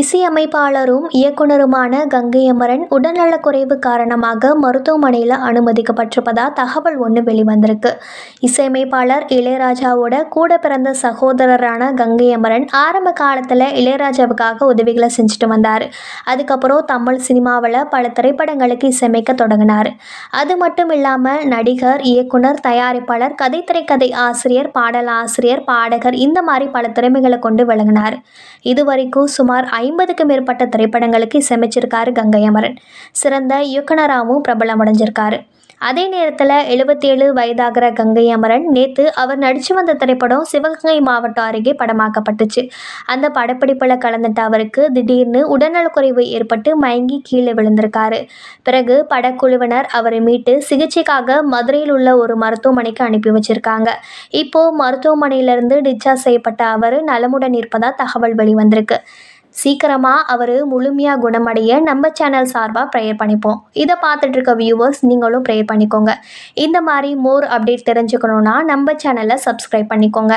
இசையமைப்பாளரும் இயக்குனருமான கங்கை அமரன் உடல்நலக்குறைவு காரணமாக மருத்துவமனையில் அனுமதிக்கப்பட்டிருப்பதா தகவல் ஒன்று வெளிவந்திருக்கு. இசையமைப்பாளர் இளையராஜாவோட கூட பிறந்த சகோதரரான கங்கை அமரன் ஆரம்ப காலத்தில் இளையராஜாவுக்காக உதவிகளை செஞ்சுட்டு வந்தார். அதுக்கப்புறம் தமிழ் சினிமாவில் பல திரைப்படங்களுக்கு இசையமைக்க தொடங்கினார். அது மட்டும் இல்லாமல் நடிகர் இயக்குனர் தயாரிப்பாளர் கதை திரைக்கதை ஆசிரியர் பாடல் ஆசிரியர் பாடகர் இந்த மாதிரி பல திறமைகளை கொண்டு விளங்கினார். இதுவரைக்கும் சுமார் ஐம்பதுக்கும் மேற்பட்ட திரைப்படங்களுக்கு இசையமைச்சிருக்காரு கங்கை அமரன் சிறந்த இயக்குனராகவும் பிரபலம் அடைஞ்சிருக்காரு. அதே நேரத்தில் எழுபத்தேழு வயதாகிற கங்கை அமரன் நேற்று அவர் நடித்து வந்த திரைப்படம் சிவகங்கை மாவட்டம் அருகே படமாக்கப்பட்டுச்சு. அந்த படப்பிடிப்பில் கலந்துட்ட அவருக்கு திடீர்னு உடல்நலக்குறைவு ஏற்பட்டு மயங்கி கீழே விழுந்திருக்காரு. பிறகு படக்குழுவினர் அவரை மீட்டு சிகிச்சைக்காக மதுரையில் உள்ள ஒரு மருத்துவமனைக்கு அனுப்பி வச்சிருக்காங்க. இப்போ மருத்துவமனையிலிருந்து டிஸ்சார்ஜ் செய்யப்பட்ட அவர் நலமுடன் இருப்பதாக தகவல் வெளிவந்திருக்கு. சீக்கிரமாக அவர் முழுமையாக குணமடைய நம்ம சேனல் சார்பாக ப்ரேயர் பண்ணிப்போம். இதை பார்த்துட்டு இருக்க வியூவர்ஸ் நீங்களும் ப்ரேயர் பண்ணிக்கோங்க. இந்த மாதிரி மோர் அப்டேட் தெரிஞ்சுக்கணுன்னா நம்ம சேனலை சப்ஸ்கிரைப் பண்ணிக்கோங்க.